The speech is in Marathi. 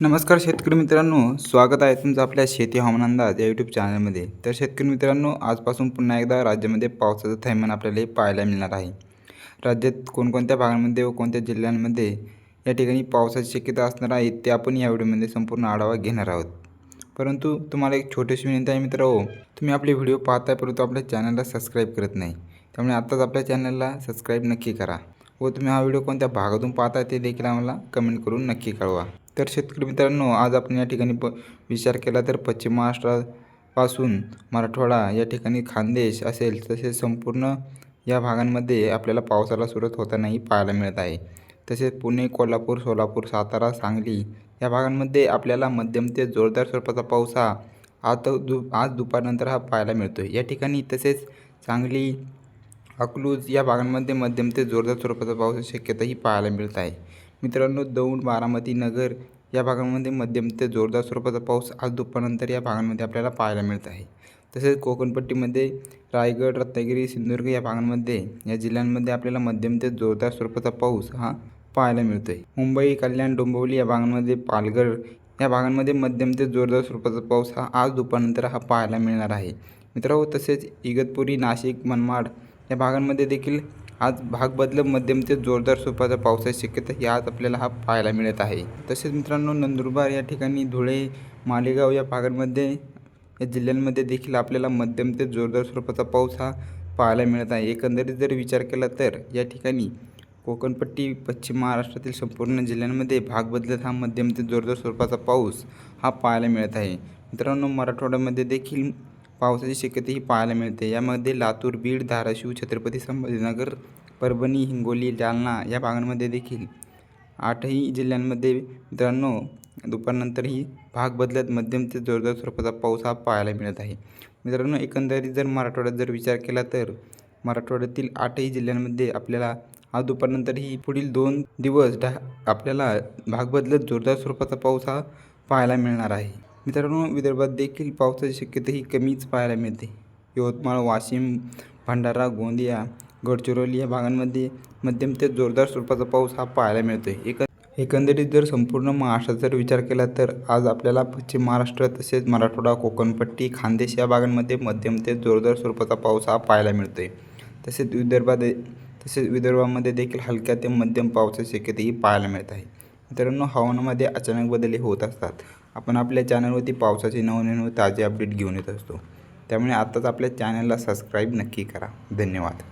नमस्कार शेतकरी मित्रांनो स्वागत आहे तुमचं आपल्या शेती हवामान अंदाज या यूट्यूब चॅनलमध्ये तर शेतकरी मित्रांनो आजपासून पुन्हा एकदा राज्यामध्ये पावसाचं थैमान आपल्याला पाहायला मिळणार आहे. राज्यात कोणकोणत्या भागांमध्ये व कोणत्या जिल्ह्यांमध्ये या ठिकाणी पावसाची शक्यता असणार आहे ते आपण या व्हिडिओमध्ये संपूर्ण आढावा घेणार आहोत. परंतु तुम्हाला एक छोटीशी विनंती आहे मित्र हो तुम्ही आपले व्हिडिओ पाहताय परंतु आपल्या चॅनलला सबस्क्राईब करत नाही. त्यामुळे आत्ताच आपल्या चॅनलला सबस्क्राईब नक्की करा व तुम्ही हा व्हिडिओ कोणत्या भागातून पाहता ते देखील आम्हाला कमेंट करून नक्की कळवा. तर शेतकरी मित्रांनो आज आपण या ठिकाणी प विचार केला तर पश्चिम महाराष्ट्रापासून मराठवाडा या ठिकाणी खानदेश असेल तसेच संपूर्ण या भागांमध्ये आपल्याला पावसाला सुरुवात होतानाही पाहायला मिळत आहे. तसेच पुणे कोल्हापूर सोलापूर सातारा सांगली या भागांमध्ये आपल्याला मध्यम ते जोरदार स्वरूपाचा पाऊस हा आता दु आज दुपारनंतर हा पाहायला मिळतो या ठिकाणी तसेच सांगली अकलूज या भागांमध्ये मध्यम ते जोरदार स्वरूपाचा पाऊस शक्यताही पाहायला मिळत आहे. मित्रांनो दौंड बारामती नगर या भागांमध्ये मध्यम ते जोरदार स्वरूपाचा पाऊस आज दुपारनंतर या भागांमध्ये आपल्याला पाहायला मिळत आहे. तसेच कोकणपट्टीमध्ये रायगड रत्नागिरी सिंधुदुर्ग या भागांमध्ये या जिल्ह्यांमध्ये आपल्याला मध्यम ते जोरदार स्वरूपाचा पाऊस हा पाहायला मिळतो आहे मुंबई कल्याण डोंबिवली या भागांमध्ये पालघर या भागांमध्ये मध्यम ते जोरदार स्वरूपाचा पाऊस हा आज दुपारनंतर हा पाहायला मिळणार आहे. मित्रांनो तसेच इगतपुरी नाशिक मनमाड या भागांमध्ये देखील आज भाग बदलत मध्यम ते जोरदार स्वरूपाचा पावसाची शक्यता ही आज आपल्याला हा पाहायला मिळत आहे. तसेच मित्रांनो नंदुरबार या ठिकाणी धुळे मालेगाव या भागांमध्ये या जिल्ह्यांमध्ये देखील आपल्याला मध्यम ते जोरदार स्वरूपाचा पाऊस हा पाहायला मिळत आहे. एकंदरीत जर विचार केला तर या ठिकाणी कोकणपट्टी पश्चिम महाराष्ट्रातील संपूर्ण जिल्ह्यांमध्ये भाग बदलत हा मध्यम ते जोरदार स्वरूपाचा पाऊस हा पाहायला मिळत आहे. मित्रांनो मराठवाड्यामध्ये देखील पावसाची शक्यताही पाहायला मिळते. यामध्ये लातूर बीड धाराशिव छत्रपती संभाजीनगर परभणी हिंगोली जालना या भागांमध्ये देखील आठही जिल्ह्यांमध्ये मित्रांनो दुपारनंतरही भाग बदलत मध्यम ते जोरदार स्वरूपाचा पाऊस हा पाहायला मिळत आहे. मित्रांनो एकंदरीत जर मराठवाड्यात जर विचार केला तर मराठवाड्यातील आठही जिल्ह्यांमध्ये आपल्याला आज दुपारनंतरही पुढील दोन दिवस ढा आपल्याला भाग बदलत जोरदार स्वरूपाचा पाऊस हा पाहायला मिळणार आहे. मित्रांनो विदर्भात देखील पावसाची शक्यता ही कमीच पाहायला मिळते. यवतमाळ वाशिम भंडारा गोंदिया गडचिरोली या भागांमध्ये मध्यम ते जोरदार स्वरूपाचा पाऊस हा पाहायला मिळतो आहे एक एकंदरीत जर संपूर्ण महाराष्ट्रात जर विचार केला तर आज आपल्याला पश्चिम महाराष्ट्र तसेच मराठवाडा कोकणपट्टी खानदेश या भागांमध्ये मध्यम ते जोरदार स्वरूपाचा पाऊस हा पाहायला मिळतो आहे तसेच विदर्भात तसेच विदर्भामध्ये देखील हलक्या ते मध्यम पावसाची शक्यताही पाहायला मिळत आहे. मित्रांनो हवामानामध्ये अचानक बदल होत असतात. आपण आपल्या चॅनलवरती पावसाचे नवनवीन ताजे अपडेट घेऊन येत असतो. त्यामुळे आत्ताच आपल्या चॅनलला सबस्क्राईब नक्की करा. धन्यवाद.